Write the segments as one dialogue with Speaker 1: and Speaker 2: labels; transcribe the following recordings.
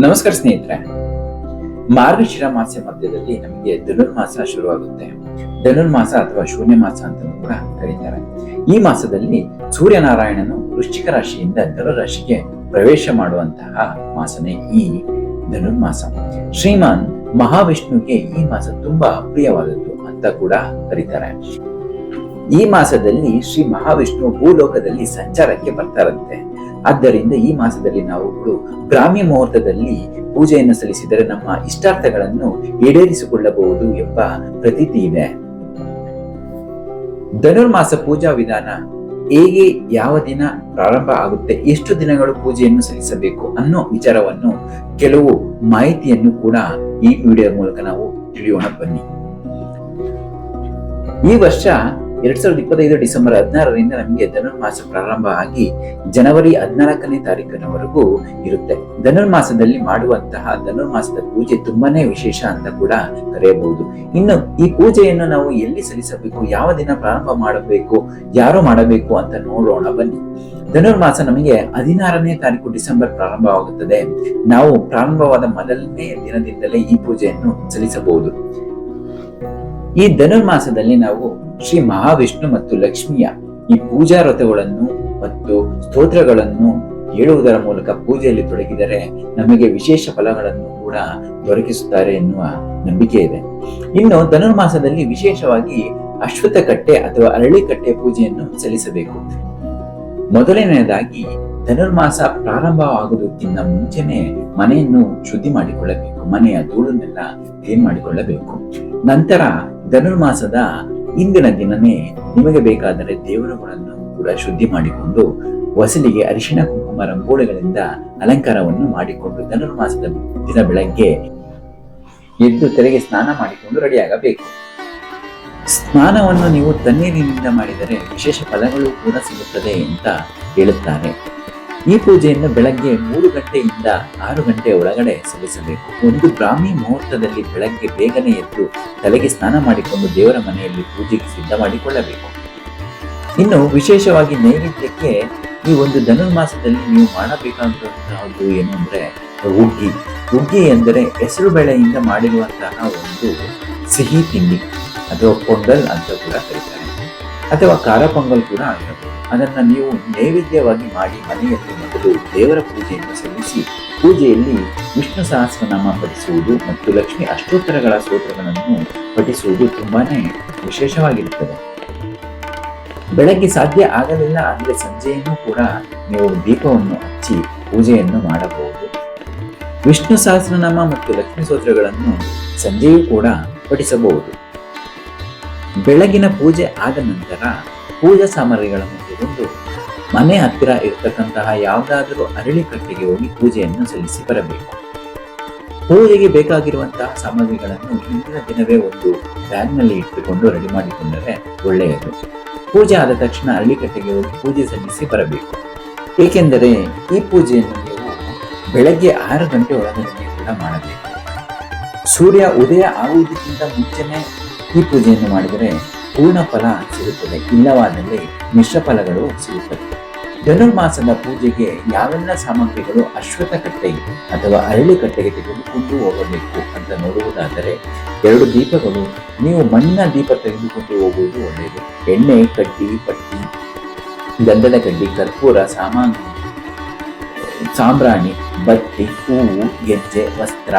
Speaker 1: ನಮಸ್ಕಾರ ಸ್ನೇಹಿತರೆ. ಮಾರ್ಗಶಿರ ಮಾಸ ಮಧ್ಯದಲ್ಲಿ ನಮಗೆ ಧನುರ್ಮಾಸ ಶುರುವಾಗುತ್ತೆ. ಧನುರ್ಮಾಸ ಅಥವಾ ಶೂನ್ಯ ಮಾಸ ಅಂತ ಕೂಡ ಕರೀತಾರೆ. ಈ ಮಾಸದಲ್ಲಿ ಸೂರ್ಯನಾರಾಯಣನು ವೃಶ್ಚಿಕ ರಾಶಿಯಿಂದ ಧನುರಾಶಿಗೆ ಪ್ರವೇಶ ಮಾಡುವಂತಹ ಮಾಸನೇ ಈ ಧನುರ್ಮಾಸ. ಶ್ರೀಮಾನ್ ಮಹಾವಿಷ್ಣುವಿಗೆ ಈ ಮಾಸ ತುಂಬಾ ಪ್ರಿಯವಾದದ್ದು ಅಂತ ಕೂಡ ಕರೀತಾರೆ. ಈ ಮಾಸದಲ್ಲಿ ಶ್ರೀ ಮಹಾವಿಷ್ಣು ಭೂಲೋಕದಲ್ಲಿ ಸಂಚಾರಕ್ಕೆ ಬರ್ತಾರಂತೆ ಆದ್ದರಿಂದ ಈ ಮಾಸದಲ್ಲಿ ನಾವು ಬ್ರಾಹ್ಮಿ ಮುಹೂರ್ತದಲ್ಲಿ ಪೂಜೆಯನ್ನು ಸಲ್ಲಿಸಿದರೆ ನಮ್ಮ ಇಷ್ಟಾರ್ಥಗಳನ್ನು ಈಡೇರಿಸಿಕೊಳ್ಳಬಹುದು ಎಂಬ ಪ್ರತೀತಿ ಇದೆ. ಧನುರ್ಮಾಸ ಪೂಜಾ ವಿಧಾನ ಹೇಗೆ ಯಾವ ದಿನ ಪ್ರಾರಂಭ ಆಗುತ್ತೆ, ಎಷ್ಟು ದಿನಗಳು ಪೂಜೆಯನ್ನು ಸಲ್ಲಿಸಬೇಕು ಅನ್ನೋ ವಿಚಾರವನ್ನು ಕೆಲವು ಮಾಹಿತಿಯನ್ನು ಕೂಡ ಈ ವಿಡಿಯೋ ಮೂಲಕ ನಾವು ತಿಳಿಯೋಣ ಬನ್ನಿ. ಈ ವರ್ಷ ಎರಡ್ ಸಾವಿರದ ಇಪ್ಪತ್ತೈದು ಡಿಸೆಂಬರ್ ಹದಿನಾರರಿಂದ ನಮಗೆ ಧನುರ್ಮಾಸ ಪ್ರಾರಂಭ ಆಗಿ ಜನವರಿ ಹದಿನಾಲ್ಕನೇ ತಾರೀಕಿನವರೆಗೂ ಇರುತ್ತೆ. ಧನುರ್ಮಾಸದಲ್ಲಿ ಮಾಡುವಂತಹ ಧನುರ್ಮಾಸದ ಪೂಜೆ ತುಂಬಾನೇ ವಿಶೇಷ ಅಂತ ಕೂಡ ಕರೆಯಬಹುದು. ಇನ್ನು ಈ ಪೂಜೆಯನ್ನು ನಾವು ಎಲ್ಲಿ ಸಲ್ಲಿಸಬೇಕು, ಯಾವ ದಿನ ಪ್ರಾರಂಭ ಮಾಡಬೇಕು, ಯಾರು ಮಾಡಬೇಕು ಅಂತ ನೋಡೋಣ, ಬನ್ನಿ. ಧನುರ್ಮಾಸ ನಮಗೆ ಹದಿನಾರನೇ ತಾರೀಕು ಡಿಸೆಂಬರ್ ಪ್ರಾರಂಭವಾಗುತ್ತದೆ. ನಾವು ಪ್ರಾರಂಭವಾದ ಮೊದಲನೇ ದಿನದಿಂದಲೇ ಈ ಪೂಜೆಯನ್ನು ಸಲ್ಲಿಸಬಹುದು. ಈ ಧನುರ್ಮಾಸದಲ್ಲಿ ನಾವು ಶ್ರೀ ಮಹಾವಿಷ್ಣು ಮತ್ತು ಲಕ್ಷ್ಮಿಯ ಈ ಪೂಜಾ ವ್ರತಗಳನ್ನು ಮತ್ತು ಸ್ತೋತ್ರಗಳನ್ನು ಹೇಳುವುದರ ಮೂಲಕ ಪೂಜೆಯಲ್ಲಿ ತೊಡಗಿದರೆ ನಮಗೆ ವಿಶೇಷ ಫಲಗಳನ್ನು ಕೂಡ ದೊರಕಿಸುತ್ತಾರೆ ಎನ್ನುವ ನಂಬಿಕೆ ಇದೆ. ಇನ್ನು ಧನುರ್ಮಾಸದಲ್ಲಿ ವಿಶೇಷವಾಗಿ ಅಶ್ವತ್ಥ ಕಟ್ಟೆ ಅಥವಾ ಅರಳಿ ಕಟ್ಟೆ ಪೂಜೆಯನ್ನು ಸಲ್ಲಿಸಬೇಕು. ಮೊದಲನೆಯದಾಗಿ ಧನುರ್ಮಾಸ ಪ್ರಾರಂಭವಾಗುವುದಕ್ಕಿಂತ ಮುಂಚೆನೆ ಮನೆಯನ್ನು ಶುದ್ಧಿ ಮಾಡಿಕೊಳ್ಳಬೇಕು. ಮನೆಯ ಧೂಳನ್ನೆಲ್ಲ ಕ್ಲೀನ್ ಮಾಡಿಕೊಳ್ಳಬೇಕು. ನಂತರ ಧನುರ್ಮಾಸದ ಇಂದಿನ ದಿನನೇ ನಿಮಗೆ ಬೇಕಾದರೆ ದೇವರುಗಳನ್ನು ಕೂಡ ಶುದ್ಧಿ ಮಾಡಿಕೊಂಡು ಹೊಸಲಿಗೆ ಅರಿಶಿಣ ಕುಂಕುಮ ರಂಗೋಲಿಗಳಿಂದ ಅಲಂಕಾರವನ್ನು ಮಾಡಿಕೊಂಡು ಧನುರ್ಮಾಸದ ದಿನ ಬೆಳಗ್ಗೆ ಎದ್ದು ತೆರೆಗೆ ಸ್ನಾನ ಮಾಡಿಕೊಂಡು ರೆಡಿಯಾಗಬೇಕು. ಸ್ನಾನವನ್ನು ನೀವು ತಣ್ಣೀರಿನಿಂದ ಮಾಡಿದರೆ ವಿಶೇಷ ಫಲಗಳು ಕೂಡ ಸಿಗುತ್ತದೆ ಅಂತ ಹೇಳುತ್ತಾರೆ. ಈ ಪೂಜೆಯನ್ನು ಬೆಳಗ್ಗೆ ಮೂರು ಗಂಟೆಯಿಂದ ಆರು ಗಂಟೆ ಒಳಗಡೆ ಸಲ್ಲಿಸಬೇಕು. ಒಂದು ಬ್ರಾಹ್ಮಿ ಮುಹೂರ್ತದಲ್ಲಿ ಬೆಳಗ್ಗೆ ಬೇಗನೆ ಎದ್ದು ತಲೆಗೆ ಸ್ನಾನ ಮಾಡಿಕೊಂಡು ದೇವರ ಮನೆಯಲ್ಲಿ ಪೂಜೆಗೆ ಸಿದ್ಧ ಮಾಡಿಕೊಳ್ಳಬೇಕು. ಇನ್ನು ವಿಶೇಷವಾಗಿ ನೈವೇದ್ಯಕ್ಕೆ ಈ ಒಂದು ಧನುರ್ಮಾಸದಲ್ಲಿ ನೀವು ಮಾಡಬೇಕಾದಂತಹದ್ದು ಏನು ಅಂದ್ರೆ ಹುಗ್ಗಿ. ಹುಗ್ಗಿ ಎಂದರೆ ಹೆಸರು ಬೇಳೆಯಿಂದ ಮಾಡಿರುವಂತಹ ಒಂದು ಸಿಹಿ ತಿಂಡಿ. ಅಥವಾ ಪೊಂಗಲ್ ಅಂತ ಕೂಡ ಕರೀತಾರೆ. ಅಥವಾ ಖಾರ ಪೊಂಗಲ್ ಕೂಡ ಆಗಿರಬಹುದು ಅದನ್ನ ನೀವು ನೈವೇದ್ಯವಾಗಿ ಮಾಡಿ ಮನೆಯಲ್ಲಿ ಮೊದಲು ದೇವರ ಪೂಜೆಯನ್ನು ಸಲ್ಲಿಸಿ, ಪೂಜೆಯಲ್ಲಿ ವಿಷ್ಣು ಸಹಸ್ರನಾಮ ಪಠಿಸುವುದು ಮತ್ತು ಲಕ್ಷ್ಮಿ ಅಷ್ಟೋತ್ತರಗಳ ಸ್ತೋತ್ರಗಳನ್ನು ಪಠಿಸುವುದು ತುಂಬಾನೇ ವಿಶೇಷವಾಗಿರುತ್ತದೆ. ಬೆಳಗ್ಗೆ ಸಾಧ್ಯ ಆಗಲಿಲ್ಲ ಅಂದರೆ ಸಂಜೆಯನ್ನು ಕೂಡ ನೀವು ದೀಪವನ್ನು ಹಚ್ಚಿ ಪೂಜೆಯನ್ನು ಮಾಡಬಹುದು. ವಿಷ್ಣು ಸಹಸ್ರನಾಮ ಮತ್ತು ಲಕ್ಷ್ಮಿ ಸ್ತೋತ್ರಗಳನ್ನು ಸಂಜೆಯೂ ಕೂಡ ಪಠಿಸಬಹುದು. ಬೆಳಗಿನ ಪೂಜೆ ಆದ ನಂತರ ಪೂಜಾ ಸಾಮಗ್ರಿಗಳನ್ನು ತಗೊಂಡು ಮನೆ ಹತ್ತಿರ ಇರತಕ್ಕಂತಹ ಯಾವುದಾದರೂ ಅರಳಿ ಕಟ್ಟೆಗೆ ಹೋಗಿ ಪೂಜೆಯನ್ನು ಸಲ್ಲಿಸಿ ಬರಬೇಕು. ಪೂಜೆಗೆ ಬೇಕಾಗಿರುವಂತಹ ಸಾಮಗ್ರಿಗಳನ್ನು ಹಿಂದಿನ ದಿನವೇ ಒಂದು ಬ್ಯಾಗ್ನಲ್ಲಿ ಇಟ್ಟುಕೊಂಡು ರೆಡಿ ಮಾಡಿಕೊಂಡರೆ ಒಳ್ಳೆಯದು. ಪೂಜೆ ಆದ ತಕ್ಷಣ ಅರಳಿಕಟ್ಟೆಗೆ ಹೋಗಿ ಪೂಜೆ ಸಲ್ಲಿಸಿ ಬರಬೇಕು. ಏಕೆಂದರೆ ಈ ಪೂಜೆಯನ್ನು ನೀವು ಬೆಳಗ್ಗೆ ಆರು ಗಂಟೆ ಒಳಗಡೆ ಕೂಡ ಮಾಡಬೇಕು. ಸೂರ್ಯ ಉದಯ ಆಗುವುದಕ್ಕಿಂತ ಮುಂಚೆನೆ ಈ ಪೂಜೆಯನ್ನು ಮಾಡಿದರೆ ಪೂರ್ಣ ಫಲ ಸಿಗುತ್ತದೆ. ಇಲ್ಲವಾದಲ್ಲಿ ಮಿಶ್ರ ಫಲಗಳು ಸಿಗುತ್ತವೆ. ಧನುರ್ಮಾಸದ ಪೂಜೆಗೆ ಯಾವೆಲ್ಲ ಸಾಮಗ್ರಿಗಳು ಅಶ್ವತ್ಥ ಕಟ್ಟೆಗೆ ಅಥವಾ ಅರಳಿ ಕಟ್ಟೆಗೆ ತೆಗೆದುಕೊಂಡು ಹೋಗಬೇಕು ಅಂತ ನೋಡುವುದಾದರೆ, ಎರಡು ದೀಪಗಳು. ನೀವು ಮಣ್ಣಿನ ದೀಪ ತೆಗೆದುಕೊಂಡು ಹೋಗುವುದು ಒಳ್ಳೆಯದು. ಎಣ್ಣೆ, ಕಡ್ಡಿ, ಪಟ್ಟಿ, ಗಂಧದ ಕಡ್ಡಿ, ಕರ್ಪೂರ, ಸಾಮಾನು, ಸಾಂಬ್ರಾಣಿ, ಬತ್ತಿ, ಹೂವು, ಗೆಜ್ಜೆ, ವಸ್ತ್ರ.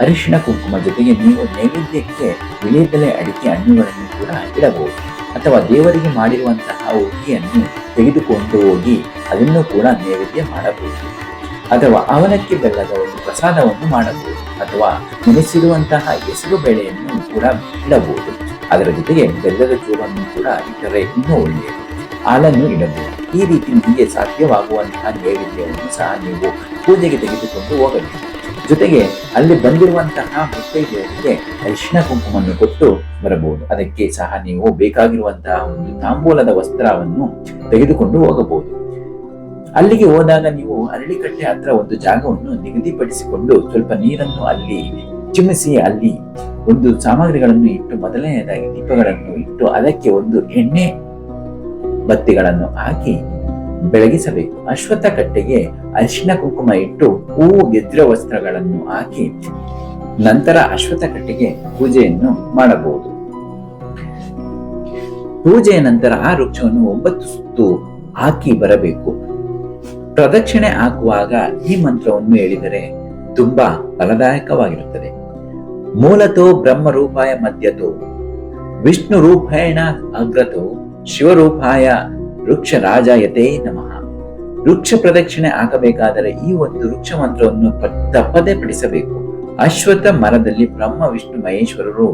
Speaker 1: ಅರಿಶಿಣ ಕುಂಕುಮ ಜೊತೆಗೆ ನೀವು ನೈವೇದ್ಯಕ್ಕೆ ವಿಳೆದೆಲೆ ಅಡಿಕೆ ಹಣ್ಣುಗಳನ್ನು ಕೂಡ ಇಡಬಹುದು. ಅಥವಾ ದೇವರಿಗೆ ಮಾಡಿರುವಂತಹ ಹುಗ್ಗಿಯನ್ನು ತೆಗೆದುಕೊಂಡು ಹೋಗಿ ಅದನ್ನು ಕೂಡ ನೈವೇದ್ಯ ಮಾಡಬಹುದು. ಅಥವಾ ಅವಲಕ್ಕಿ ಬೆಲ್ಲದ ಒಂದು ಪ್ರಸಾದವನ್ನು ಮಾಡಬಹುದು. ಅಥವಾ ನೆನೆಸಿರುವಂತಹ ಹೆಸರು ಬೆಳೆಯನ್ನು ಕೂಡ ಇಡಬಹುದು. ಅದರ ಜೊತೆಗೆ ಬೆಲ್ಲದ ಚೂರನ್ನು ಕೂಡ ಇಟ್ಟರೆ ಇನ್ನೂ ಒಳ್ಳೆಯದು. ಹಾಲನ್ನು ಇಡಬಹುದು. ಈ ರೀತಿ ನಿಮಗೆ ಸಾಧ್ಯವಾಗುವಂತಹ ನೈವೇದ್ಯವನ್ನು ಸಹ ನೀವು ಪೂಜೆಗೆ ತೆಗೆದುಕೊಂಡು ಹೋಗಬೇಕು. ಜೊತೆಗೆ ಅಲ್ಲಿ ಬಂದಿರುವಂತಹ ಮುತ್ತೈದೆಯರಿಗೆ ಅರಿಶಿಣ ಕುಂಕುಮವನ್ನು ಕೊಟ್ಟು ಬರಬಹುದು. ಅದಕ್ಕೆ ಸಹ ನೀವು ಬೇಕಾಗಿರುವಂತಹ ಒಂದು ತಾಂಬೂಲದ ವಸ್ತ್ರವನ್ನು ತೆಗೆದುಕೊಂಡು ಹೋಗಬಹುದು. ಅಲ್ಲಿಗೆ ಹೋದಾಗ ನೀವು ಅರಳಿಕಟ್ಟೆ ಹತ್ರ ಒಂದು ಜಾಗವನ್ನು ನಿಗದಿಪಡಿಸಿಕೊಂಡು ಸ್ವಲ್ಪ ನೀರನ್ನು ಅಲ್ಲಿ ಚಿಮ್ಮಿಸಿ ಅಲ್ಲಿ ಒಂದು ಸಾಮಗ್ರಿಗಳನ್ನು ಇಟ್ಟು, ಮೊದಲನೆಯದಾಗಿ ದೀಪಗಳನ್ನು ಇಟ್ಟು, ಅದಕ್ಕೆ ಒಂದು ಎಣ್ಣೆ ಬತ್ತಿಗಳನ್ನು ಹಾಕಿ ಬೆಳಗಿಸಬೇಕು. ಅಶ್ವತ್ಥ ಕಟ್ಟೆಗೆ ಅರಿಶಿನ ಕುಂಕುಮ ಇಟ್ಟು ಹೂವು ಗೆದ್ರ ವಸ್ತ್ರಗಳನ್ನು ಹಾಕಿ ನಂತರ ಅಶ್ವತ್ಥ ಕಟ್ಟೆಗೆ ಪೂಜೆಯನ್ನು ಮಾಡಬಹುದು. ಪೂಜೆಯ ನಂತರ ಆ ವೃಕ್ಷವನ್ನು ಒಂಬತ್ತು ಸುತ್ತು ಹಾಕಿ ಬರಬೇಕು. ಪ್ರದಕ್ಷಿಣೆ ಹಾಕುವಾಗ ಈ ಮಂತ್ರವನ್ನು ಹೇಳಿದರೆ ತುಂಬಾ ಫಲದಾಯಕವಾಗಿರುತ್ತದೆ. ಮೂಲತೋ ಬ್ರಹ್ಮ ರೂಪಾಯ ಮಧ್ಯತೋ ವಿಷ್ಣು ರೂಪೇಣ ಅಗ್ರತೋ, ಶಿವರೂಪಾಯ ವೃಕ್ಷ ರಾಜಾಯತೆ ನಮಃ. ವೃಕ್ಷ ಪ್ರದಕ್ಷಿಣೆ ಆಗಬೇಕಾದರೆ ಈ ಒಂದು ವೃಕ್ಷ ಮಂತ್ರವನ್ನು ತಪ್ಪದೇ ಪಡಿಸಬೇಕು ಅಶ್ವಥ ಮರದಲ್ಲಿ ಬ್ರಹ್ಮ, ವಿಷ್ಣು, ಮಹೇಶ್ವರರು,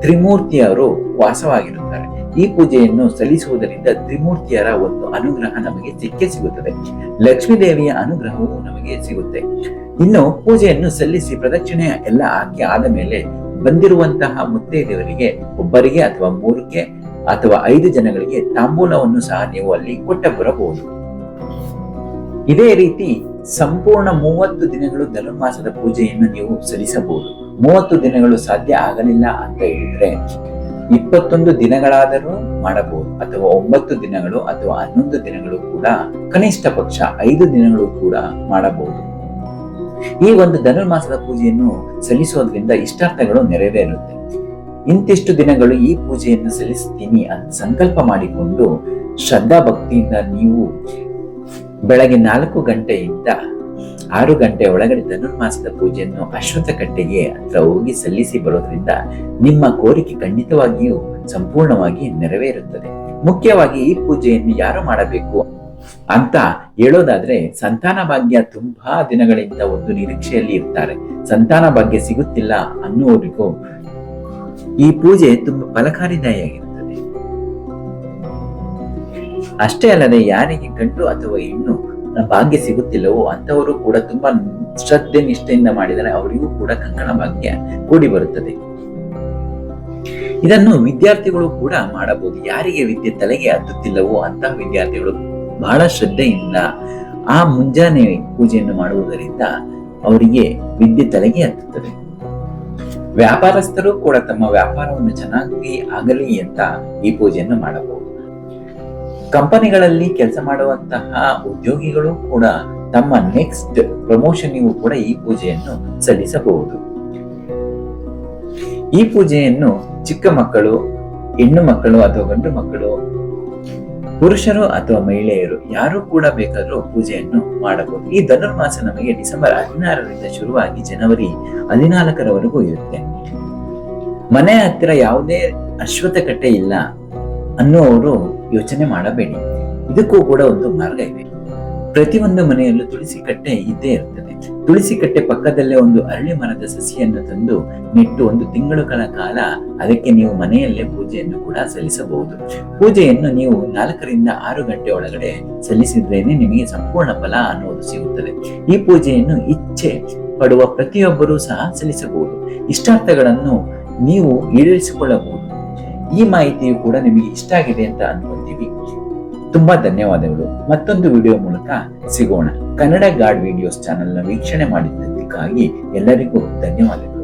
Speaker 1: ತ್ರಿಮೂರ್ತಿಯವರು ವಾಸವಾಗಿರುತ್ತಾರೆ. ಈ ಪೂಜೆಯನ್ನು ಸಲ್ಲಿಸುವುದರಿಂದ ತ್ರಿಮೂರ್ತಿಯರ ಒಂದು ಅನುಗ್ರಹ ನಮಗೆ ಸಿಕ್ಕೇ ಸಿಗುತ್ತದೆ. ಲಕ್ಷ್ಮೀ ದೇವಿಯ ಅನುಗ್ರಹವು ನಮಗೆ ಸಿಗುತ್ತೆ. ಇನ್ನು ಪೂಜೆಯನ್ನು ಸಲ್ಲಿಸಿ ಪ್ರದಕ್ಷಿಣೆ ಎಲ್ಲ ಹಾಕಿ ಆದ ಮೇಲೆ ಬಂದಿರುವಂತಹ ಮುತ್ತೈದೆಯವರಿಗೆ ಒಬ್ಬರಿಗೆ ಅಥವಾ ಮೂರಕ್ಕೆ ಅಥವಾ ಐದು ಜನಗಳಿಗೆ ತಾಂಬೂಲವನ್ನು ಸಹ ನೀವು ಅಲ್ಲಿ ಕೊಟ್ಟ ಬರಬಹುದು ಇದೇ ರೀತಿ ಸಂಪೂರ್ಣ ಮೂವತ್ತು ದಿನಗಳು ಧನುರ್ಮಾಸದ ಪೂಜೆಯನ್ನು ನೀವು ಸಲ್ಲಿಸಬಹುದು. ಮೂವತ್ತು ದಿನಗಳು ಸಾಧ್ಯ ಆಗಲಿಲ್ಲ ಅಂತ ಹೇಳಿದ್ರೆ ಇಪ್ಪತ್ತೊಂದು ದಿನಗಳಾದರೂ ಮಾಡಬಹುದು ಅಥವಾ ಒಂಬತ್ತು ದಿನಗಳು ಅಥವಾ ಹನ್ನೊಂದು ದಿನಗಳು ಕೂಡ ಕನಿಷ್ಠ ಪಕ್ಷ ಐದು ದಿನಗಳು ಕೂಡ ಮಾಡಬಹುದು. ಈ ಒಂದು ಧನುರ್ಮಾಸದ ಪೂಜೆಯನ್ನು ಸಲ್ಲಿಸೋದ್ರಿಂದ ಇಷ್ಟಾರ್ಥಗಳು ನೆರವೇರುತ್ತೆ. ಇಂತಿಷ್ಟು ದಿನಗಳು ಈ ಪೂಜೆಯನ್ನು ಸಲ್ಲಿಸ್ತೀನಿ ಅಂತ ಸಂಕಲ್ಪ ಮಾಡಿಕೊಂಡು ಶ್ರದ್ಧಾ ಭಕ್ತಿಯಿಂದ ನೀವು ಬೆಳಗ್ಗೆ ನಾಲ್ಕು ಗಂಟೆಯಿಂದ ಆರು ಗಂಟೆ ಒಳಗಡೆ ಧನುರ್ಮಾಸದ ಪೂಜೆಯನ್ನು ಅಶ್ವತ್ಥ ಕಟ್ಟೆಗೆ ಹತ್ರ ಹೋಗಿ ಸಲ್ಲಿಸಿ ಬರೋದ್ರಿಂದ ನಿಮ್ಮ ಕೋರಿಕೆ ಖಂಡಿತವಾಗಿಯೂ ಸಂಪೂರ್ಣವಾಗಿ ನೆರವೇರುತ್ತದೆ. ಮುಖ್ಯವಾಗಿ ಈ ಪೂಜೆಯನ್ನು ಯಾರು ಮಾಡಬೇಕು ಅಂತ ಹೇಳೋದಾದ್ರೆ ಸಂತಾನ ಭಾಗ್ಯ ತುಂಬಾ ದಿನಗಳಿಂದ ಒಂದು ನಿರೀಕ್ಷೆಯಲ್ಲಿ ಇರ್ತಾರೆ. ಸಂತಾನ ಭಾಗ್ಯ ಸಿಗುತ್ತಿಲ್ಲ ಅನ್ನುವರಿಗೂ ಈ ಪೂಜೆ ತುಂಬಾ ಫಲಕಾರಿದಾಯಿಯಾಗಿರುತ್ತದೆ ಅಷ್ಟೇ ಅಲ್ಲದೆ ಯಾರಿಗೆ ಗಂಡು ಅಥವಾ ಹೆಣ್ಣು ಭಾಗ್ಯ ಸಿಗುತ್ತಿಲ್ಲವೋ ಅಂತವರು ಕೂಡ ತುಂಬಾ ಶ್ರದ್ಧೆ ನಿಷ್ಠೆಯಿಂದ ಮಾಡಿದರೆ ಅವರಿಗೂ ಕೂಡ ಕಂಕಣ ಭಾಗ್ಯ ಕೂಡಿ ಬರುತ್ತದೆ. ಇದನ್ನು ವಿದ್ಯಾರ್ಥಿಗಳು ಕೂಡ ಮಾಡಬಹುದು. ಯಾರಿಗೆ ವಿದ್ಯೆ ತಲೆಗೆ ಹತ್ತುತ್ತಿಲ್ಲವೋ ಅಂತಹ ವಿದ್ಯಾರ್ಥಿಗಳು ಬಹಳ ಶ್ರದ್ಧೆಯಿಂದ ಆ ಮುಂಜಾನೆ ಪೂಜೆಯನ್ನು ಮಾಡುವುದರಿಂದ ಅವರಿಗೆ ವಿದ್ಯೆ ತಲೆಗೆ ಹತ್ತುತ್ತದೆ. ವ್ಯಾಪಾರಸ್ಥರು ಕೂಡ ತಮ್ಮ ವ್ಯಾಪಾರವನ್ನು ಚೆನ್ನಾಗಿ ಆಗಲಿ ಅಂತ ಈ ಪೂಜೆಯನ್ನು ಮಾಡಬಹುದು. ಕಂಪನಿಗಳಲ್ಲಿ ಕೆಲಸ ಮಾಡುವಂತಹ ಉದ್ಯೋಗಿಗಳು ಕೂಡ ತಮ್ಮ ನೆಕ್ಸ್ಟ್ ಪ್ರಮೋಷನ್ಗೂ ಕೂಡ ಈ ಪೂಜೆಯನ್ನು ಸಲ್ಲಿಸಬಹುದು. ಈ ಪೂಜೆಯನ್ನು ಚಿಕ್ಕ ಮಕ್ಕಳು, ಹೆಣ್ಣು ಮಕ್ಕಳು ಅಥವಾ ಗಂಡು ಮಕ್ಕಳು ಪುರುಷರು ಅಥವಾ ಮಹಿಳೆಯರು ಯಾರು ಕೂಡ ಬೇಕಾದರೂ ಪೂಜೆಯನ್ನು ಮಾಡಬಹುದು. ಈ ಧನುರ್ಮಾಸ ನಮಗೆ ಡಿಸೆಂಬರ್ ಹದಿನಾರರಿಂದ ಶುರುವಾಗಿ ಜನವರಿ ಹದಿನಾಲ್ಕರವರೆಗೂ ಇರುತ್ತೆ. ಮನೆ ಹತ್ತಿರ ಯಾವುದೇ ಅಶ್ವತ್ಥ ಕಟ್ಟೆ ಇಲ್ಲ ಅನ್ನುವರು ಯೋಚನೆ ಮಾಡಬೇಡಿ. ಇದಕ್ಕೂ ಕೂಡ ಒಂದು ಮಾರ್ಗ ಇದೆ. ಪ್ರತಿಯೊಂದು ಮನೆಯಲ್ಲೂ ತುಳಸಿ ಕಟ್ಟೆ ಇದ್ದೇ ಇರ್ತದೆ. ತುಳಸಿ ಕಟ್ಟೆ ಪಕ್ಕದಲ್ಲೇ ಒಂದು ಅರಳಿ ಮರದ ಸಸಿಯನ್ನು ತಂದು ನೆಟ್ಟು ಒಂದು ತಿಂಗಳುಗಳ ಕಾಲ ಅದಕ್ಕೆ ನೀವು ಮನೆಯಲ್ಲೇ ಪೂಜೆಯನ್ನು ಕೂಡ ಸಲ್ಲಿಸಬಹುದು. ಪೂಜೆಯನ್ನು ನೀವು ನಾಲ್ಕರಿಂದ ಆರು ಗಂಟೆ ಒಳಗಡೆ ಸಲ್ಲಿಸಿದ್ರೇನೆ ನಿಮಗೆ ಸಂಪೂರ್ಣ ಫಲ ಅನ್ನೋದು ಸಿಗುತ್ತದೆ. ಈ ಪೂಜೆಯನ್ನು ಇಚ್ಛೆ ಪಡುವ ಪ್ರತಿಯೊಬ್ಬರೂ ಸಹ ಸಲ್ಲಿಸಬಹುದು. ಇಷ್ಟಾರ್ಥಗಳನ್ನು ನೀವು ಈಡೇರಿಸಿಕೊಳ್ಳಬಹುದು. ಈ ಮಾಹಿತಿಯು ಕೂಡ ನಿಮಗೆ ಇಷ್ಟ ಆಗಿದೆ ಅಂತ ಅನ್ಕೊಂತೀವಿ. ತುಂಬಾ ಧನ್ಯವಾದಗಳು. ಮತ್ತೊಂದು ವಿಡಿಯೋ ಮೂಲಕ ಸಿಗೋಣ. ಕನ್ನಡ ಗಾಡ್ ವಿಡಿಯೋಸ್ನ ವೀಕ್ಷಣೆ ಮಾಡಿದ್ದಕ್ಕಾಗಿ ಎಲ್ಲರಿಗೂ ಧನ್ಯವಾದಗಳು.